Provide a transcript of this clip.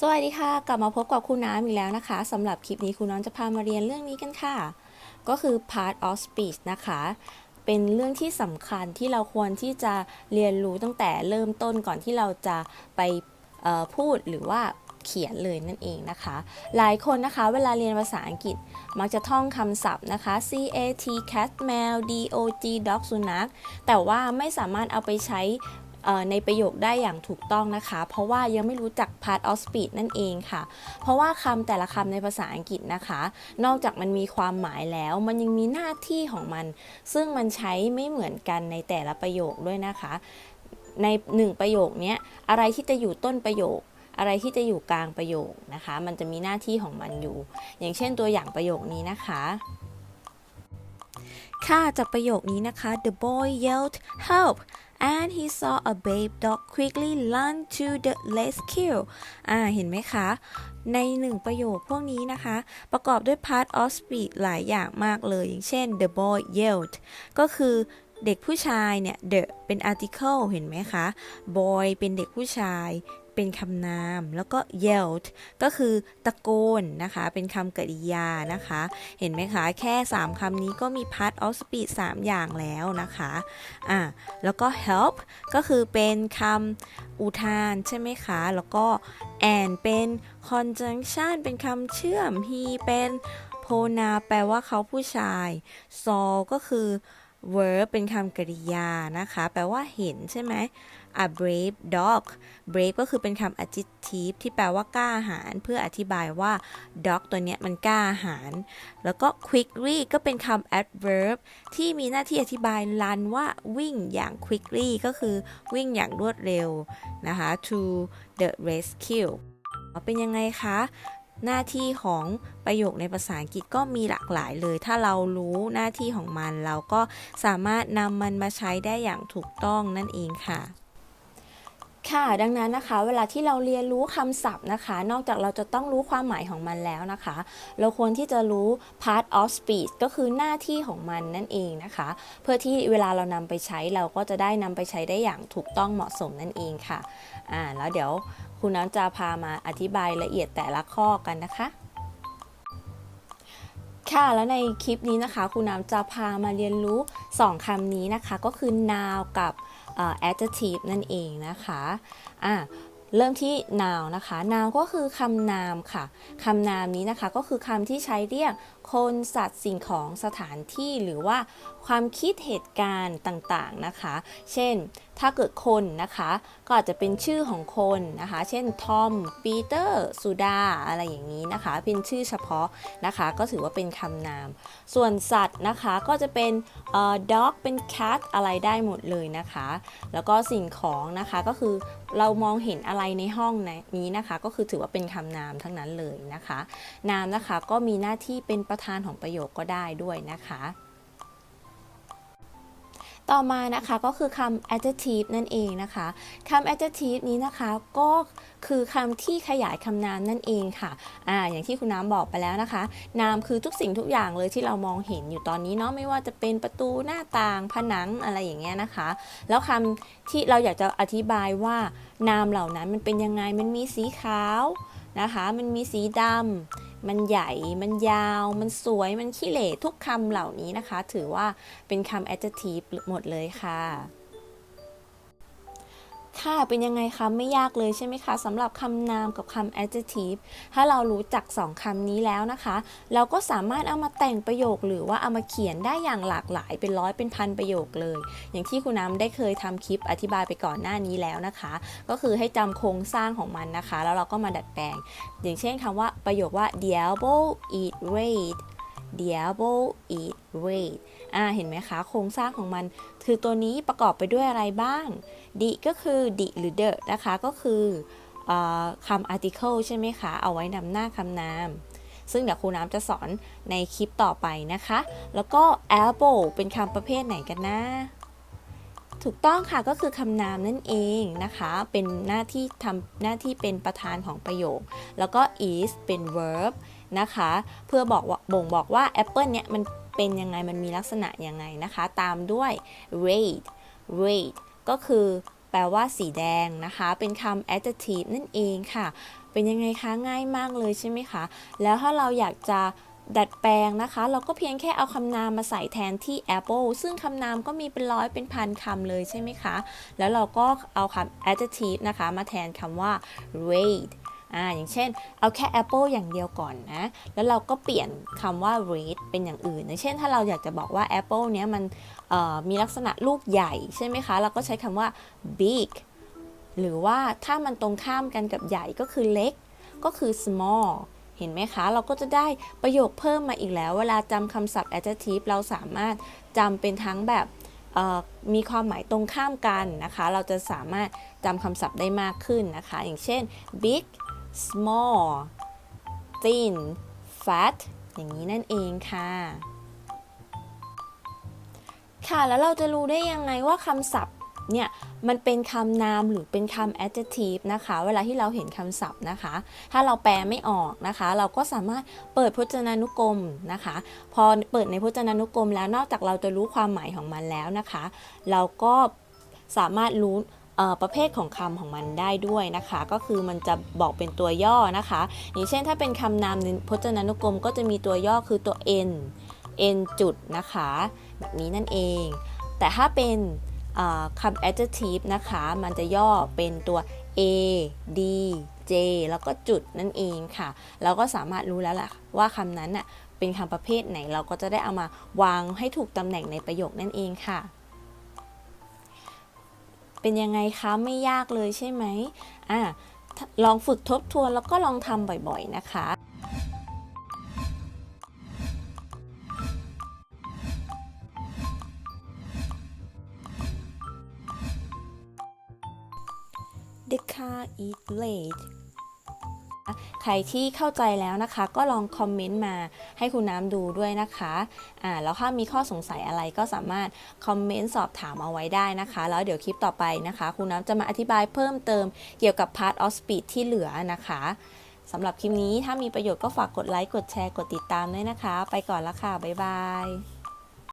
สวัสดีค่ะ กลับมาพบกับคุณน้ำอีกแล้วนะคะสำหรับคลิปนี้คุณน้ำจะพามาเรียนเรื่องนี้กันค่ะ ก็คือ part of speech นะคะ เป็นเรื่องที่สำคัญที่เราควรที่จะเรียนรู้ตั้งแต่เริ่มต้นก่อนที่เราจะไปพูดหรือว่าเขียนเลยนั่นเองนะคะ หลายคนนะคะเวลาเรียนภาษาอังกฤษ มักจะท่องคำศัพท์นะคะ c a t cat แมว d o g dog สุนัขแต่ว่าไม่สามารถเอาไปใช้ ในประโยคได้อย่างถูกต้องนะคะ เพราะว่ายังไม่รู้จัก part of speech นั่นเองค่ะ เพราะว่าคำแต่ละคำในภาษาอังกฤษนะคะ นอกจากมันมีความหมายแล้ว มันยังมีหน้าที่ของมัน ซึ่งมันใช้ไม่เหมือนกันในแต่ละประโยคด้วยนะคะ ในหนึ่งประโยคนี้อะไรที่จะอยู่ต้นประโยคอะไรที่จะอยู่กลางประโยคนะคะ มันจะมีหน้าที่ของมันอยู่ อย่างเช่นตัวอย่างประโยคนี้นะคะ ค่ะจากประโยคนี้นะคะ the boy yelled help and he saw a babe dog quickly run to the rescue อ่า เห็นไหมคะ ในหนึ่งประโยคพวกนี้นะคะ ประกอบด้วย part of speech หลายอย่างมากเลย อย่างเช่น the boy yelled ก็คือเด็กผู้ชายเนี่ย the เป็น article เห็นไหมคะ boy เป็นเด็กผู้ชาย เป็นคำนาม แล้วก็ yelled ก็คือตะโกนนะคะ เป็นคำกริยานะคะ เห็นไหมคะ แค่ 3 คำนี้ก็มี part of speech 3 อย่างแล้วนะคะอะแล้วก็ help ก็คือเป็นคำอุทานใช่ไหมคะ แล้วก็ and เป็น conjunction เป็นคำเชื่อม he เป็น pronoun แปลว่าเขาผู้ชาย saw ก็คือ verb เป็นคำกริยานะคะ แปลว่าเห็นใช่ไหม a brave dog brave ก็คือเป็นคำ adjective ที่แปลว่ากล้าหาญเพื่ออธิบายว่า dog ตัวเนี้ยมันกล้าหาญแล้วก็ quickly ก็เป็นคำ adverb ที่มีหน้าที่อธิบายรันว่าวิ่งอย่าง quickly ก็คือวิ่งอย่างรวดเร็วนะคะ to the rescue เป็นยังไงคะ หน้าที่ของประโยคในภาษาอังกฤษก็มีหลากหลายเลย ถ้าเรารู้หน้าที่ของมัน เราก็สามารถนำมันมาใช้ได้อย่างถูกต้องนั่นเองค่ะค่ะ ดังนั้นนะคะ เวลาที่เราเรียนรู้คำศัพท์นะคะ นอกจากเราจะต้องรู้ความหมายของมันแล้วนะคะ เราควรที่จะรู้ part of speech ก็คือหน้าที่ของมันนั่นเองนะคะ เพื่อที่เวลาเรานำไปใช้เราก็จะได้นำไปใช้ได้อย่างถูกต้องเหมาะสมนั่นเองค่ะ อ่า แล้วเดี๋ยว คุณน้ำจะพามาอธิบายละเอียดแต่ละข้อกันนะคะ ค่ะแล้วในคลิปนี้นะคะคุณน้ำจะพามาเรียนรู้ 2คำนี้นะคะ ก็คือ noun กับ adjective นั่นเองนะคะอะเริ่มที่ noun นะคะ noun ก็คือคำนามค่ะคำนามนี้นะคะก็คือคำที่ใช้เรียกคนสัตว์สิ่งของสถานที่หรือว่าความคิดเหตุการณ์ต่างๆนะคะ เช่นถ้าเกิดคนนะคะ ก็อาจจะเป็นชื่อของคนนะคะ เช่นทอมปีเตอร์สุดาอะไรอย่างนี้นะคะ เป็นชื่อเฉพาะนะคะ ก็ถือว่าเป็นคำนาม ส่วนสัตว์นะคะก็จะเป็นเอ่อ dog เป็น cat อะไรได้หมดเลยนะคะ แล้วก็สิ่งของนะคะก็คือเรามองเห็นอะไรในห้องนี้นะคะ ก็คือถือว่าเป็นคำนามทั้งนั้นเลยนะคะ นามนะคะก็มีหน้าที่เป็นประธานของประโยคก็ได้ด้วยนะคะ ต่อมานะคะก็คือคำ adjective นั่นเองนะคะคำ adjective นี้นะคะก็คือคำที่ขยายคำนามนั่นเองค่ะอ่าอย่างที่คุณน้ำบอกไปแล้วนะคะ นามคือทุกสิ่งทุกอย่างเลยที่เรามองเห็นอยู่ตอนนี้เนาะไม่ว่าจะเป็นประตูหน้าต่างผนังอะไรอย่างเงี้ยนะคะ แล้วคำที่เราอยากจะอธิบายว่านามเหล่านั้นมันเป็นยังไงมันมีสีขาวนะคะ มันมีสีดำ มันใหญ่ มันยาว มันสวย มันขี้เหร่ทุกคำเหล่านี้นะคะ ถือว่าเป็นคำ adjective หมดเลยค่ะ ค่ะ เป็นยังไงคะ ไม่ยากเลยใช่ไหมคะสำหรับคำนามกับคำ adjective ถ้าเรารู้จักสองคำนี้แล้วนะคะ เราก็สามารถเอามาแต่งประโยคหรือว่าเอามาเขียนได้อย่างหลากหลายเป็นร้อยเป็นพันประโยคเลย อย่างที่คุณน้ำได้เคยทำคลิปอธิบายไปก่อนหน้านี้แล้วนะคะ ก็คือให้จำโครงสร้างของมันนะคะ แล้วเราก็มาดัดแปลง อย่างเช่นคำว่าประโยคว่า diablo eat rat diablo eat rat อ่าเห็นไหมคะโครงสร้างของมัน คือตัวนี้ประกอบไปด้วยอะไรบ้างดิก็คือดิหรือ the นะคะก็คือเออคำ article ใช่ไหมคะ เอาไว้นำหน้าคำนาม ซึ่งเดี๋ยวครูน้ำจะสอนในคลิปต่อไปนะคะ แล้วก็ apple เป็นคำประเภทไหนกันนะถูกต้องค่ะก็คือคำนามนั่นเองนะคะ เป็นหน้าที่ทำหน้าที่เป็นประธานของประโยค แล้วก็ is เป็น verb นะคะ เพื่อบอกว่าบ่งบอกว่า apple เนี่ยมันเป็นยังไงมันมีลักษณะยังไงนะคะ ตามด้วย rate rate ก็คือแปลว่าสีแดงนะคะ เป็นคำ adjective นั่นเองค่ะ เป็นยังไงคะง่ายมากเลยใช่ไหมคะ แล้วถ้าเราอยากจะดัดแปลงนะคะ เราก็เพียงแค่เอาคำนามมาใส่แทนที่ apple ซึ่งคำนามก็มีเป็นร้อยเป็นพันคำเลยใช่ไหมคะ แล้วเราก็เอาคำ adjective นะคะ มาแทนคำว่า red อ่าอย่างเช่น เอาแค่ apple อย่างเดียวก่อนนะ แล้วเราก็เปลี่ยนคำว่า red เป็นอย่างอื่น อย่างเช่น ถ้าเราอยากจะบอกว่า apple เนี้ยมันมีลักษณะลูกใหญ่ใช่ไหมคะ เราก็ใช้คำว่า big หรือว่าถ้ามันตรงข้ามกันกับใหญ่ก็คือเล็ก ก็คือ small เห็นไหมคะ เราก็จะได้ประโยคเพิ่มมาอีกแล้ว เวลาจำคำศัพท์ adjective เราสามารถจำเป็นทั้งแบบมีความหมายตรงข้ามกันนะคะ เราจะสามารถจำคำศัพท์ได้มากขึ้นนะคะ อย่างเช่น big small thin fat อย่างนี้นั่นเองค่ะ ค่ะแล้วเราจะรู้ได้ยังไงว่าคำศัพท์เนี่ยมันเป็นคำนามหรือเป็นคำ adjective นะคะ เวลาที่เราเห็นคำศัพท์นะคะ ถ้าเราแปลไม่ออกนะคะ เราก็สามารถเปิดพจนานุกรมนะคะ พอเปิดในพจนานุกรมแล้วนอกจากเราจะรู้ความหมายของมันแล้วนะคะ เราก็สามารถรู้ ประเภทของคำของมันได้ด้วยนะคะ ก็คือมันจะบอกเป็นตัวย่อนะคะ อย่างเช่นถ้าเป็นคำนามพจนานุกรมก็จะมีตัวย่อคือตัว n n จุดนะคะ แบบนี้นั่นเอง แต่ถ้าเป็นคำ adjective นะคะ มันจะย่อเป็นตัว a d j แล้วก็จุดนั่นเองค่ะ เราก็สามารถรู้แล้วล่ะว่าคำนั้นน่ะเป็นคำประเภทไหนเราก็จะได้เอามาวางให้ถูกตำแหน่งในประโยคนั่นเองค่ะ เป็นยังไงคะไม่ยากเลยใช่ไหมอะลองฝึกทบทวนแล้วก็ลองทำบ่อยๆนะคะ The car is late ใครที่เข้าใจแล้วนะคะ ก็ลองคอมเมนต์มาให้คุณน้ำดูด้วยนะคะอ่าแล้วถ้ามีข้อสงสัยอะไรก็สามารถคอมเมนต์สอบถามเอาไว้ได้นะคะ แล้วเดี๋ยวคลิปต่อไปนะคะ คุณน้ำจะมาอธิบายเพิ่มเติมเกี่ยวกับ part of speed ที่เหลือนะคะสำหรับคลิปนี้ถ้ามีประโยชน์ก็ฝากกดไลค์ กดแชร์ กดติดตามด้วยนะคะ ไปก่อนละค่ะ บ๊ายบาย